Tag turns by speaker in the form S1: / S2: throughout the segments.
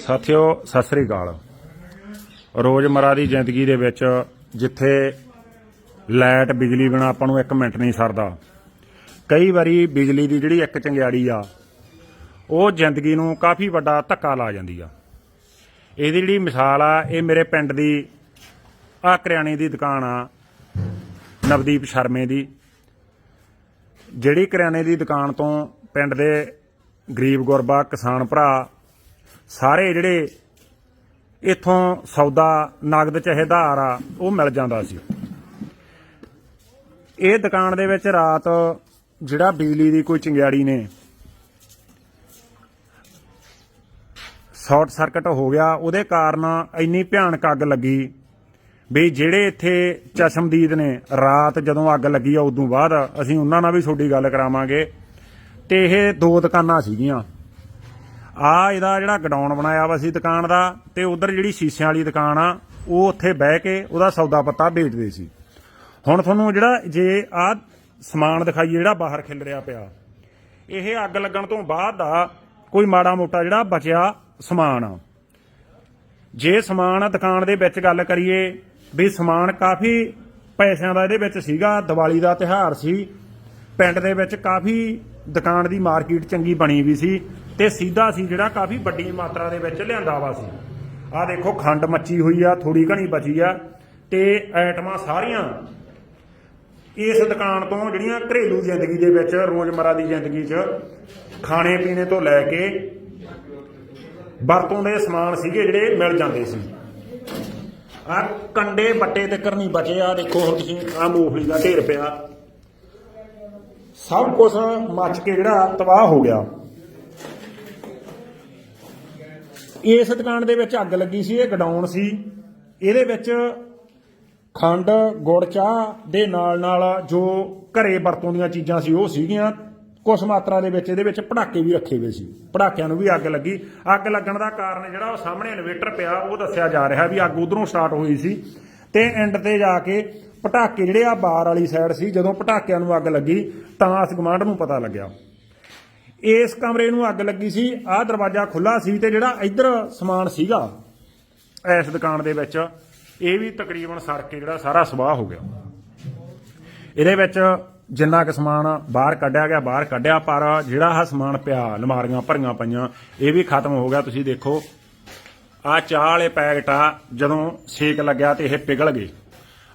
S1: ਸਾਥਿਓ, ਸਤਿ ਸ੍ਰੀ ਅਕਾਲ। ਰੋਜ਼ਮਰਾ ਦੀ ਜ਼ਿੰਦਗੀ ਦੇ ਵਿੱਚ ਜਿੱਥੇ ਲਾਈਟ ਬਿਜਲੀ ਬਿਨਾ ਆਪਾਂ ਨੂੰ 1 ਮਿੰਟ ਨਹੀਂ ਸਰਦਾ, ਕਈ ਵਾਰੀ ਬਿਜਲੀ ਦੀ ਜਿਹੜੀ ਇੱਕ ਚੰਗਿਆੜੀ ਆ, ਉਹ ਜ਼ਿੰਦਗੀ ਨੂੰ ਕਾਫੀ ਵੱਡਾ ਧੱਕਾ ਲਾ ਜਾਂਦੀ ਆ। ਇਹਦੀ ਜਿਹੜੀ ਮਿਸਾਲ ਆ, ਇਹ ਮੇਰੇ ਪਿੰਡ ਦੀ ਆ ਕਰਿਆਣੇ ਦੀ ਦੁਕਾਨ ਆ, ਨਵਦੀਪ ਸ਼ਰਮੇ ਦੀ। ਜਿਹੜੀ ਕਰਿਆਨੇ ਦੀ ਦੁਕਾਨ ਤੋਂ ਪਿੰਡ ਦੇ ਗਰੀਬ ਗੁਰਬਾ ਕਿਸਾਨ ਭਰਾ ਸਾਰੇ ਜਿਹੜੇ ਇਥੋਂ ਸੌਦਾ, ਨਗਦ ਚਾਹੇ ਧਾਰ ਆ, ਉਹ ਮਿਲ ਜਾਂਦਾ ਸੀ। ਇਹ ਦੁਕਾਨ ਦੇ ਵਿੱਚ ਰਾਤ ਜਿਹੜਾ ਬਿਜਲੀ ਦੀ ਕੋਈ ਚੰਗਿਆੜੀ ਨੇ, ਸ਼ਾਰਟ ਸਰਕਟ ਹੋ ਗਿਆ, ਉਹਦੇ ਕਾਰਨ ਇੰਨੀ ਭਿਆਨਕ ਅੱਗ ਲੱਗੀ ਵੀ ਜਿਹੜੇ ਇੱਥੇ ਚਸ਼ਮਦੀਦ ਨੇ, ਰਾਤ ਜਦੋਂ ਅੱਗ ਲੱਗੀ ਆ, ਉਦੋਂ ਬਾਅਦ ਅਸੀਂ ਉਹਨਾਂ ਨਾਲ ਵੀ ਤੁਹਾਡੀ ਗੱਲ ਕਰਾਵਾਂਗੇ। ਤੇ ਇਹ ਦੋ ਦੁਕਾਨਾਂ ਸੀਗੀਆਂ। ਆ ਇਹਦਾ ਜਿਹੜਾ ਗਡਾਊਨ ਬਣਾਇਆ ਵਾ ਸੀ ਦੁਕਾਨ ਦਾ ਤੇ ਉਧਰ ਜਿਹੜੀ ਸ਼ੀਸ਼ਿਆਂ ਵਾਲੀ ਦੁਕਾਨ ਆ, ਉਹ ਉੱਥੇ ਬਹਿ ਕੇ ਉਹਦਾ ਸੌਦਾ ਪੱਤਾ ਵੇਚਦੇ ਸੀ। ਹੁਣ ਤੁਹਾਨੂੰ ਜਿਹੜਾ ਜੇ ਆ ਸਮਾਨ ਦਿਖਾਈਏ, ਜਿਹੜਾ ਬਾਹਰ ਖਿਲ ਰਿਹਾ ਪਿਆ, ਇਹ ਅੱਗ ਲੱਗਣ ਤੋਂ ਬਾਅਦ ਦਾ ਕੋਈ ਮਾੜਾ ਮੋਟਾ ਜਿਹੜਾ ਬਚਿਆ ਸਮਾਨ ਆ। ਜੇ ਸਮਾਨ ਦੁਕਾਨ ਦੇ ਵਿੱਚ ਗੱਲ ਕਰੀਏ, ਵੀ ਸਮਾਨ ਕਾਫੀ ਪੈਸਿਆਂ ਦਾ ਇਹਦੇ ਵਿੱਚ ਸੀਗਾ, ਦੀਵਾਲੀ ਦਾ ਤਿਹਾਰ ਸੀ, ਪਿੰਡ ਦੇ ਵਿੱਚ ਕਾਫੀ ਦੁਕਾਨ ਦੀ ਮਾਰਕੀਟ ਚੰਗੀ ਬਣੀ ਵੀ ਸੀ ਤੇ ਸਿੱਧਾ ਸੀ ਜਿਹੜਾ ਕਾਫੀ ਵੱਡੀ ਮਾਤਰਾ ਦੇ ਵਿੱਚ ਲਿਆਂਦਾ ਵਾ ਸੀ। ਆਹ ਦੇਖੋ, ਖੰਡ ਮੱਚੀ ਹੋਈ ਆ ਥੋੜੀ ਘਣੀ ਬਚੀ ਆ ਤੇ ਐਟਮਾਂ ਸਾਰੀਆਂ ਇਸ ਦੁਕਾਨ ਤੋਂ ਜਿਹੜੀਆਂ ਘਰੇਲੂ ਜ਼ਿੰਦਗੀ ਦੇ ਵਿੱਚ, ਰੋਜ਼ਮਰਾ ਦੀ ਜ਼ਿੰਦਗੀ 'ਚ ਖਾਣੇ ਪੀਣੇ ਤੋਂ ਲੈ ਕੇ ਵਰਤੋਂ ਦੇ ਸਮਾਨ ਸੀਗੇ ਜਿਹੜੇ ਮਿਲ ਜਾਂਦੇ ਸੀ। ਆ ਕੰਡੇ ਬੱਟੇ ਤੇ ਕਰਨੀ ਬਚੇ ਆ ਦੇਖੋ ਹੁਣ ਤੁਸੀਂ ਆ ਮੂਫਲੀ ਦਾ ਢੇਰ ਪਿਆ। ਸਭ ਕੁਝ ਮੱਚ ਕੇ ਜਿਹੜਾ ਤਬਾਹ ਹੋ ਗਿਆ। ਇਸ ਦੁਕਾਨ ਦੇ ਵਿੱਚ ਅੱਗ ਲੱਗੀ ਸੀ, ਇਹ ਗਡਾਊਨ ਸੀ। ਇਹਦੇ ਵਿੱਚ ਖੰਡ, ਗੁੜ, ਚਾਹ ਦੇ ਨਾਲ ਨਾਲ ਜੋ ਘਰੇ ਵਰਤੋਂ ਦੀਆਂ ਚੀਜ਼ਾਂ ਸੀ, ਉਹ ਸੀਗੀਆਂ। ਕੁਝ ਮਾਤਰਾ ਦੇ ਵਿੱਚ ਇਹਦੇ ਵਿੱਚ ਪੜਾਕੇ ਵੀ ਰੱਖੇ ਹੋਏ ਸੀ। ਪੜਾਕਿਆਂ ਨੂੰ ਵੀ ਅੱਗ ਲੱਗੀ। ਅੱਗ ਲੱਗਣ ਦਾ ਕਾਰਨ ਜਿਹੜਾ ਉਹ ਸਾਹਮਣੇ ਇਨਵੇਟਰ ਪਿਆ, ਉਹ ਦੱਸਿਆ ਜਾ ਰਿਹਾ ਵੀ ਅੱਗ ਉਧਰੋਂ ਸਟਾਰਟ ਹੋਈ ਸੀ। ਤੇ ਐਂਡ ਤੇ ਜਾ ਕੇ ਪਟਾਕੇ ਜਿਹੜੇ ਆ ਬਾਰ ਵਾਲੀ ਸਾਈਡ ਸੀ, ਜਦੋਂ ਪਟਾਕਿਆਂ ਨੂੰ ਅੱਗ ਲੱਗੀ, ਤਾਂ ਅਸ ਗਵਾਂਢ ਨੂੰ ਪਤਾ ਲੱਗਿਆ। ਇਸ ਕਮਰੇ ਨੂੰ ਅੱਗ ਲੱਗੀ ਸੀ, ਆਹ ਦਰਵਾਜ਼ਾ ਖੁੱਲਾ ਸੀ ਤੇ ਜਿਹੜਾ ਇੱਧਰ ਸਮਾਨ ਸੀਗਾ, ਇਸ ਦੁਕਾਨ ਦੇ ਵਿੱਚ, ਇਹ ਵੀ ਤਕਰੀਬਨ ਸੜ ਕੇ ਜਿਹੜਾ ਸਾਰਾ ਸਵਾਹ ਹੋ ਗਿਆ। ਇਹਦੇ ਵਿੱਚ ਜਿੰਨਾ ਕੁ ਸਮਾਨ ਬਾਹਰ ਕੱਢਿਆ ਗਿਆ, ਬਾਹਰ ਕੱਢਿਆ, ਪਰ ਜਿਹੜਾ ਆਹ ਸਮਾਨ ਪਿਆ, ਅਲਮਾਰੀਆਂ ਭਰੀਆਂ ਪਈਆਂ, ਇਹ ਵੀ ਖਤਮ ਹੋ ਗਿਆ। ਤੁਸੀਂ ਦੇਖੋ ਆ ਚਾਹ ਵਾਲੇ ਪੈਕਟ ਆ, ਜਦੋਂ ਸੇਕ ਲੱਗਿਆ ਤੇ ਇਹ ਪਿਘਲ ਗਏ।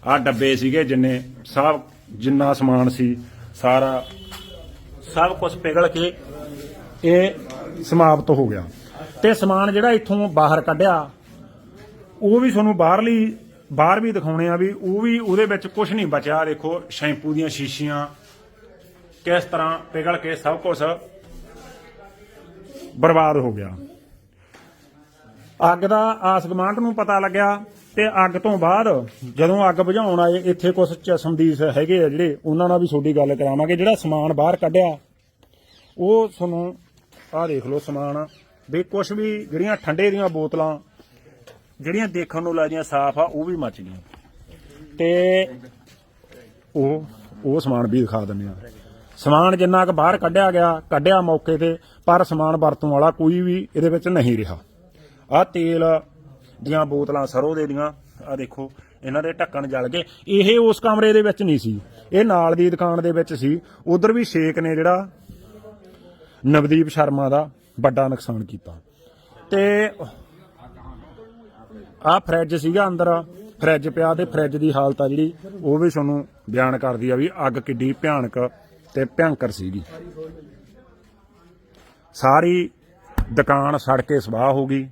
S1: ਆ ਡੱਬੇ ਸੀਗੇ ਜਿੰਨੇ, ਸਭ ਜਿੰਨਾ ਸਮਾਨ ਸੀ, ਸਾਰਾ ਸਭ ਕੁਝ ਪਿਘਲ ਕੇ ਇਹ ਸਮਾਪਤ ਹੋ ਗਿਆ। ਤੇ ਸਮਾਨ ਜਿਹੜਾ ਇੱਥੋਂ ਬਾਹਰ ਕੱਢਿਆ, ਉਹ ਵੀ ਤੁਹਾਨੂੰ ਬਾਹਰਲੀ, ਬਾਹਰ ਵੀ ਦਿਖਾਉਣੇ ਆ ਵੀ ਉਹ ਵੀ ਉਹਦੇ ਵਿੱਚ ਕੁਝ ਨਹੀਂ ਬਚਿਆ। ਦੇਖੋ, ਸ਼ੈਂਪੂ ਦੀਆਂ ਸ਼ੀਸ਼ੀਆਂ, ਕਿਸ ਤਰ੍ਹਾਂ ਪਿਘਲ ਕੇ ਸਭ ਕੁਝ ਬਰਬਾਦ ਹੋ ਗਿਆ। ਅੱਗ ਦਾ ਆਸ ਗਮਾਂਡ ਨੂੰ ਪਤਾ ਲੱਗਿਆ ਤੇ ਅੱਗ ਤੋਂ ਬਾਅਦ ਜਦੋਂ ਅੱਗ ਬੁਝਾਉਣ ਆਏ, ਇੱਥੇ ਕੁਝ ਚਸ਼ਮਦੀਸ ਹੈਗੇ ਆ ਜਿਹੜੇ, ਉਹਨਾਂ ਨਾਲ ਵੀ ਤੁਹਾਡੀ ਗੱਲ ਕਰਾਵਾਂਗੇ। ਜਿਹੜਾ ਸਮਾਨ ਬਾਹਰ ਕੱਢਿਆ, ਉਹ ਤੁਹਾਨੂੰ ਆਹ ਦੇਖ ਲਓ ਸਮਾਨ। ਵੀ ਕੁਝ ਵੀ ਜਿਹੜੀਆਂ ਠੰਡੇ ਦੀਆਂ ਬੋਤਲਾਂ, ਜਿਹੜੀਆਂ ਦੇਖਣ ਨੂੰ ਲੱਗਦੀਆਂ ਸਾਫ਼ ਆ, ਉਹ ਵੀ ਮੱਚ ਗਈਆਂ। ਤੇ ਉਹ ਉਹ ਸਮਾਨ ਵੀ ਦਿਖਾ ਦਿੰਦੇ ਆ ਸਮਾਨ ਜਿੰਨਾ ਕੁ ਬਾਹਰ ਕੱਢਿਆ ਗਿਆ, ਕੱਢਿਆ ਮੌਕੇ ਤੇ, ਪਰ ਸਮਾਨ ਵਰਤੋਂ ਵਾਲਾ ਕੋਈ ਵੀ ਇਹਦੇ ਵਿੱਚ ਨਹੀਂ ਰਿਹਾ। ਆ ਤੇਲ ਦੀਆਂ ਬੋਤਲਾਂ ਸਰੋਂ ਦੇ ਦੀਆਂ ਆ ਦੇਖੋ, ਇਹਨਾਂ ਦੇ ਢੱਕਣ ਜਲ ਗਏ। ਇਹ ਉਸ ਕਮਰੇ ਦੇ ਵਿੱਚ ਨਹੀਂ ਸੀ। ਇਹ ਨਾਲ ਦੀ ਦੁਕਾਨ ਦੇ ਵਿੱਚ ਸੀ। ਉਧਰ ਵੀ ਸ਼ੇਕ ਨੇ ਜਿਹੜਾ ਨਵਦੀਪ ਸ਼ਰਮਾ ਦਾ ਵੱਡਾ ਨੁਕਸਾਨ ਕੀਤਾ। ਤੇ ਆ ਫਰਿੱਜ ਸੀਗਾ ਅੰਦਰ, ਫਰਿੱਜ ਪਿਆ ਤੇ ਫਰਿੱਜ ਦੀ ਹਾਲਤ ਆ ਜਿਹੜੀ, ਉਹ ਵੀ ਤੁਹਾਨੂੰ ਬਿਆਨ ਕਰਦੀ ਆ ਵੀ ਅੱਗ ਕਿੱਡੀ ਭਿਆਨਕ ਤੇ ਭਿਆਨਕਰ ਸੀਗੀ। ਸਾਰੀ ਦੁਕਾਨ ਸੜ ਕੇ ਸਵਾਹ ਹੋ ਗਈ।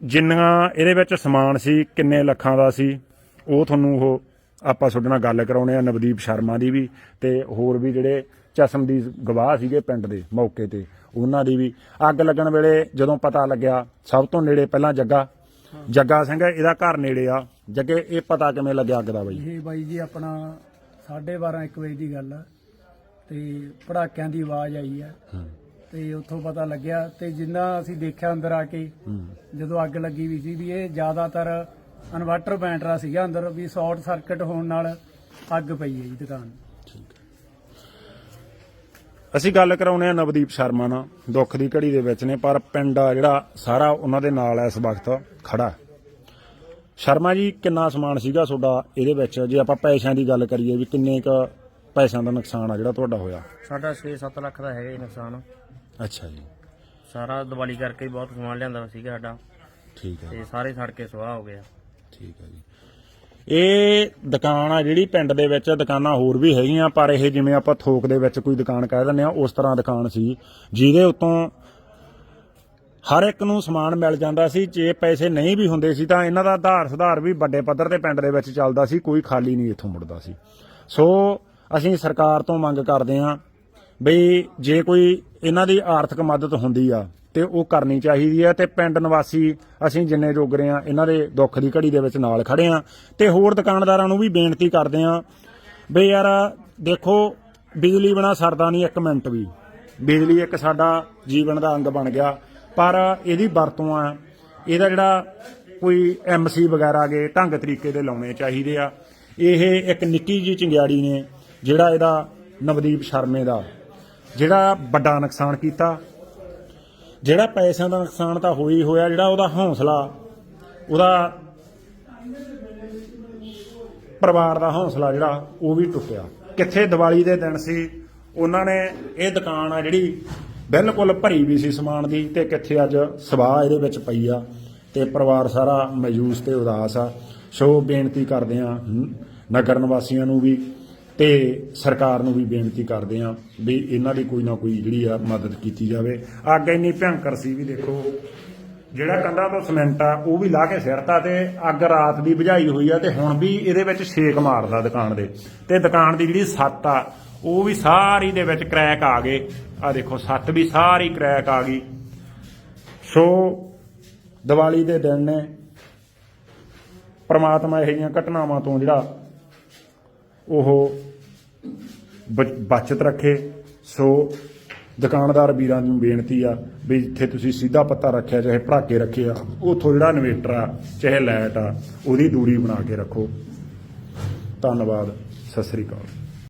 S1: ਜਿੰਨਾ ਇਹਦੇ ਵਿੱਚ ਸਮਾਨ ਸੀ, ਕਿੰਨੇ ਲੱਖਾਂ ਦਾ ਸੀ, ਉਹ ਤੁਹਾਨੂੰ ਉਹ ਆਪਾਂ ਤੁਹਾਡੇ ਨਾਲ ਗੱਲ ਕਰਾਉਣੇ ਆ ਨਵਦੀਪ ਸ਼ਰਮਾ ਦੀ ਵੀ ਤੇ ਹੋਰ ਵੀ ਜਿਹੜੇ ਚਸ਼ਮ ਦੀ ਗਵਾਹ ਸੀਗੇ ਪਿੰਡ ਦੇ ਮੌਕੇ ਤੇ। ਉਹਨਾਂ ਦੀ ਵੀ ਅੱਗ ਲੱਗਣ ਵੇਲੇ ਜਦੋਂ ਪਤਾ ਲੱਗਿਆ ਸਭ ਤੋਂ ਨੇੜੇ ਪਹਿਲਾਂ ਜੱਗਾ। ਜੱਗਾ ਸਿੰਘ ਇਹਦਾ ਘਰ ਨੇੜੇ ਆ। ਜੱਗੇ ਇਹ ਪਤਾ ਕਿਵੇਂ ਲੱਗਿਆ ਅੱਗ ਦਾ ਬਾਈ?
S2: ਇਹ ਬਾਈ ਜੀ ਆਪਣਾ 12:30 1 ਵਜੇ ਦੀ ਗੱਲ ਆ। ਤੇ ਪੜਾਕਿਆਂ ਦੀ ਆਵਾਜ਼ ਆਈ ਆ। ਤੇ ਉੱਥੋਂ ਪਤਾ ਲੱਗਿਆ ਤੇ ਜਿੰਨਾ ਅਸੀਂ ਦੇਖਿਆ ਅੰਦਰ ਆ ਕੇ ਜਦੋਂ ਅੱਗ ਲੱਗੀ ਵੀ ਸੀ ਵੀ ਇਹ ਜ਼ਿਆਦਾਤਰ ਇਨਵਰਟਰ ਬੈਟਰਾ ਸੀਗਾ ਅੰਦਰ ਵੀ ਸ਼ਾਰਟ ਸਰਕਟ ਹੋਣ ਨਾਲ ਅੱਗ ਪਈ ਹੈ ਜੀ ਦੁਕਾਨ।
S1: ਅਸੀਂ ਗੱਲ ਕਰਾਉਣੇ ਆ ਨਵਦੀਪ ਸ਼ਰਮਾ ਨਾਲ ਦੁੱਖ ਦੀ ਘੜੀ ਦੇ ਵਿੱਚ ਨੇ ਪਰ ਪਿੰਡ ਆ ਜਿਹੜਾ ਸਾਰਾ ਉਹਨਾਂ ਦੇ ਨਾਲ ਇਸ ਵਕਤ ਖੜਾ। ਸ਼ਰਮਾ ਜੀ ਕਿੰਨਾ ਸਮਾਨ ਸੀਗਾ ਤੁਹਾਡਾ ਇਹਦੇ ਵਿੱਚ? ਜੇ ਆਪਾਂ ਪੈਸਿਆਂ ਦੀ ਗੱਲ ਕਰੀਏ ਵੀ ਕਿੰਨੇ ਕ ਪੈਸਿਆਂ ਦਾ ਨੁਕਸਾਨ ਆ ਜਿਹੜਾ ਤੁਹਾਡਾ ਹੋਇਆ?
S3: ਸਾਡਾ 6-7 ਲੱਖ ਦਾ ਹੈਗਾ ਜੀ ਨੁਕਸਾਨ।
S1: ਅੱਛਾ ਜੀ।
S3: ਸਾਰਾ ਦੀਵਾਲੀ ਕਰਕੇ ਬਹੁਤ ਸਮਾਨ ਲਿਆਂਦਾ ਸੀਗਾ ਸਾਡਾ।
S1: ਠੀਕ ਹੈ।
S3: ਤੇ ਸਾਰੇ ਸੜ ਕੇ ਸੁਆਹ ਹੋ ਗਿਆ
S1: ਠੀਕ ਹੈ ਜੀ। ਇਹ ਦੁਕਾਨ ਆ ਜਿਹੜੀ ਪਿੰਡ ਦੇ ਵਿੱਚ ਦੁਕਾਨਾਂ ਹੋਰ ਵੀ ਹੈਗੀਆਂ, ਪਰ ਇਹ ਜਿਵੇਂ ਆਪਾਂ ਥੋਕ ਦੇ ਵਿੱਚ ਕੋਈ ਦੁਕਾਨ ਕਹਿ ਦਿੰਦੇ ਆ ਉਸ ਤਰ੍ਹਾਂ ਦੁਕਾਨ ਸੀ, ਜਿਹਦੇ ਉੱਤੋਂ ਹਰ ਇੱਕ ਨੂੰ ਸਮਾਨ ਮਿਲ ਜਾਂਦਾ ਸੀ, ਜੇ ਪੈਸੇ ਨਹੀਂ ਵੀ ਹੁੰਦੇ ਸੀ ਤਾਂ ਇਹਨਾਂ ਦਾ ਆਧਾਰ ਸੁਧਾਰ ਵੀ ਵੱਡੇ ਪੱਧਰ ਤੇ ਪਿੰਡ ਦੇ ਵਿੱਚ ਚੱਲਦਾ ਸੀ, ਕੋਈ ਖਾਲੀ ਨਹੀਂ ਇੱਥੋਂ ਮੁੜਦਾ ਸੀ। ਸੋ ਅਸੀਂ ਸਰਕਾਰ ਤੋਂ ਮੰਗ ਕਰਦੇ ਹਾਂ ਬਈ ਜੇ ਕੋਈ ਇਹਨਾਂ ਦੀ ਆਰਥਿਕ ਮਦਦ ਹੁੰਦੀ ਆ ਤੇ ਉਹ ਕਰਨੀ ਚਾਹੀਦੀ ਹੈ ਤੇ ਪਿੰਡ ਨਿਵਾਸੀ ਅਸੀਂ ਜਿੰਨੇ ਜੋਗਰੇ ਆ ਇਹਨਾਂ ਦੇ ਦੁੱਖ ਦੀ ਘੜੀ ਦੇ ਵਿੱਚ ਨਾਲ ਖੜੇ ਆ ਤੇ ਹੋਰ ਦੁਕਾਨਦਾਰਾਂ ਨੂੰ ਵੀ ਬੇਨਤੀ ਕਰਦੇ ਆ ਬਈ ਯਾਰ ਦੇਖੋ, ਬਿਜਲੀ ਬਿਨਾ ਸਰਦਾ ਨਹੀਂ ਇੱਕ ਮਿੰਟ ਵੀ। ਬਿਜਲੀ ਇੱਕ ਸਾਡਾ ਜੀਵਨ ਦਾ ਅੰਗ ਬਣ ਗਿਆ, ਪਰ ਇਹਦੀ ਵਰਤੋਂ ਆ, ਇਹਦਾ ਜਿਹੜਾ ਕੋਈ ਐਮਸੀ ਵਗੈਰਾ ਗੇ ਢੰਗ ਤਰੀਕੇ ਦੇ ਲਾਉਣੇ ਚਾਹੀਦੇ ਆ। ਇਹ ਇੱਕ ਨਿੱਕੀ ਜੀ ਚਿੰਗਿਆੜੀ ਨੇ ਜਿਹੜਾ ਇਹਦਾ ਨਵਦੀਪ ਸ਼ਰਮੇ ਦਾ, ਜਿਹੜਾ ਵੱਡਾ ਨੁਕਸਾਨ ਕੀਤਾ। ਜਿਹੜਾ ਪੈਸਿਆਂ ਦਾ ਨੁਕਸਾਨ ਤਾਂ ਹੋਈ ਹੋਇਆ, ਜਿਹੜਾ ਉਹਦਾ ਹੌਸਲਾ, ਉਹਦਾ ਪਰਿਵਾਰ ਦਾ ਹੌਸਲਾ ਜਿਹੜਾ, ਉਹ ਵੀ ਟੁੱਟਿਆ। ਕਿੱਥੇ ਦੀਵਾਲੀ ਦੇ ਦਿਨ ਸੀ, ਉਹਨਾਂ ਨੇ ਇਹ ਦੁਕਾਨ ਆ ਜਿਹੜੀ ਬਿਲਕੁਲ ਭਰੀ ਵੀ ਸੀ ਸਮਾਨ ਦੀ ਤੇ ਕਿੱਥੇ ਅੱਜ ਸਵਾਹ ਇਹਦੇ ਵਿੱਚ ਪਈ ਆ ਤੇ ਪਰਿਵਾਰ ਸਾਰਾ ਮਯੂਸ ਤੇ ਉਦਾਸ ਆ। ਸੋ ਬੇਨਤੀ ਕਰਦੇ ਆ ਨਗਰ ਨਿਵਾਸੀਆਂ ਨੂੰ ਵੀ ਤੇ ਸਰਕਾਰ ਨੂੰ ਵੀ ਬੇਨਤੀ ਕਰਦੇ ਆ ਵੀ ਇਹਨਾਂ ਦੀ ਕੋਈ ਨਾ ਕੋਈ ਜਿਹੜੀ ਆ ਮਦਦ ਕੀਤੀ ਜਾਵੇ। ਅੱਗ ਇੰਨੀ ਭਿਆਨਕ ਸੀ ਵੀ ਦੇਖੋ, ਜਿਹੜਾ ਕੰਧਾਂ ਤੋਂ ਸੀਮੈਂਟ ਆ, ਉਹ ਵੀ ਲਾ ਕੇ ਸਿਰਤਾ ਤੇ ਅੱਗ ਰਾਤ ਦੀ ਬੁਝਾਈ ਹੋਈ ਆ ਤੇ ਹੁਣ ਵੀ ਇਹਦੇ ਵਿੱਚ ਛੇਕ ਮਾਰਦਾ ਦੁਕਾਨ ਦੇ। ਤੇ ਦੁਕਾਨ ਦੀ ਜਿਹੜੀ ਛੱਤ ਆ, ਉਹ ਵੀ ਸਾਰੀ ਦੇ ਵਿੱਚ ਕ੍ਰੈਕ ਆ ਗਏ। ਆ ਦੇਖੋ ਛੱਤ ਵੀ ਸਾਰੀ ਕ੍ਰੈਕ ਆ ਗਈ। ਸੋ ਦੀਵਾਲੀ ਦੇ ਦਿਨ ਨੇ ਪ੍ਰਮਾਤਮਾ ਇਹ ਜਿਹੀਆਂ ਘਟਨਾਵਾਂ ਤੋਂ ਜਿਹੜਾ ਉਹ ਬਚਤ ਰੱਖੇ। ਸੋ ਦੁਕਾਨਦਾਰ ਵੀਰਾਂ ਨੂੰ ਬੇਨਤੀ ਆ ਵੀ ਜਿੱਥੇ ਤੁਸੀਂ ਸਿੱਧਾ ਪੱਤਾ ਰੱਖਿਆ, ਚਾਹੇ ਭੜਾਕੇ ਰੱਖੇ ਆ, ਉਥੋਂ ਜਿਹੜਾ ਇਨਵੇਟਰ ਆ, ਚਾਹੇ ਲਾਈਟ ਆ, ਉਹਦੀ ਦੂਰੀ ਬਣਾ ਕੇ ਰੱਖੋ। ਧੰਨਵਾਦ। ਸਤਿ ਸ੍ਰੀ ਅਕਾਲ।